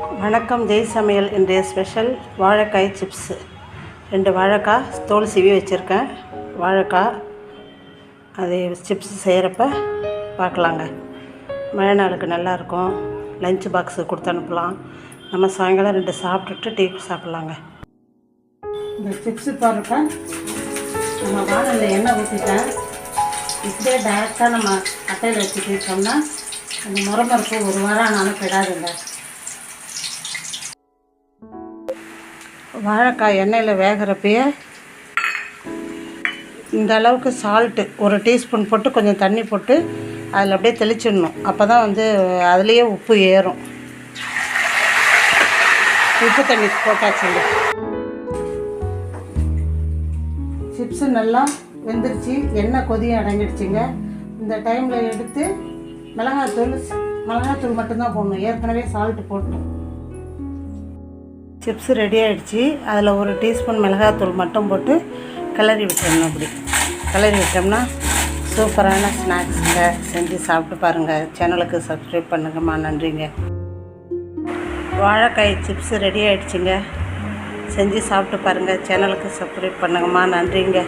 வணக்கம் ஜெய் சமையல் இன்றைய ஸ்பெஷல் வாழைக்காய் சிப்ஸு. ரெண்டு வாழைக்காய் தோல் சிவி வச்சுருக்கேன். வாழைக்காய் அது சிப்ஸ் செய்கிறப்ப பார்க்கலாங்க. மழை நாளுக்கு நல்லாயிருக்கும். லஞ்ச் பாக்ஸு கொடுத்து அனுப்பலாம். நம்ம சாயங்காலம் ரெண்டு சாப்பிட்டுட்டு டீ சாப்பிட்லாங்க. இந்த சிப்ஸு போடுறப்ப நம்ம வானலில் எண்ணெய் ஊற்றிட்டேன் இப்படியே டேரெக்டாக நம்ம அட்டையில் வச்சுக்கிட்டோம்னா அந்த முறமரப்பு ஒரு வாரம் ஆனாலும் கிடாதுங்க. வாழைக்காய் எண்ணெயில் வேகிறப்பயே இந்த அளவுக்கு சால்ட்டு ஒரு டீஸ்பூன் போட்டு கொஞ்சம் தண்ணி போட்டு அதில் அப்படியே தெளிச்சிடணும். அப்போ தான் வந்து அதுலேயே உப்பு ஏறும். உப்பு தண்ணி போட்டாச்சுங்க. சிப்ஸு நல்லா வெந்துருச்சு. எண்ணெய் கொதியும் அடங்கிடுச்சுங்க. இந்த டைமில் எடுத்து மிளகாத்தூள் மிளகாத்தூள் மட்டும்தான் போடணும். ஏற்கனவே சால்ட்டு போட்டோம். சிப்ஸ் ரெடி ஆகிடுச்சு அதில் ஒரு டீஸ்பூன் மிளகாத்தூள் மட்டும் போட்டு கிளறி விட்டோம்னா அப்படி. கிளறி விட்டோம்னா சூப்பரான ஸ்நாக்ஸுங்க செஞ்சு சாப்பிட்டு பாருங்கள் சேனலுக்கு சப்ஸ்கிரைப் பண்ணுங்கம்மா. நன்றிங்க. வாழைக்காய் சிப்ஸ் ரெடி ஆகிடுச்சிங்க செஞ்சு சாப்பிட்டு பாருங்கள் சேனலுக்கு சப்ஸ்கிரைப் பண்ணுங்கம்மா. நன்றிங்க.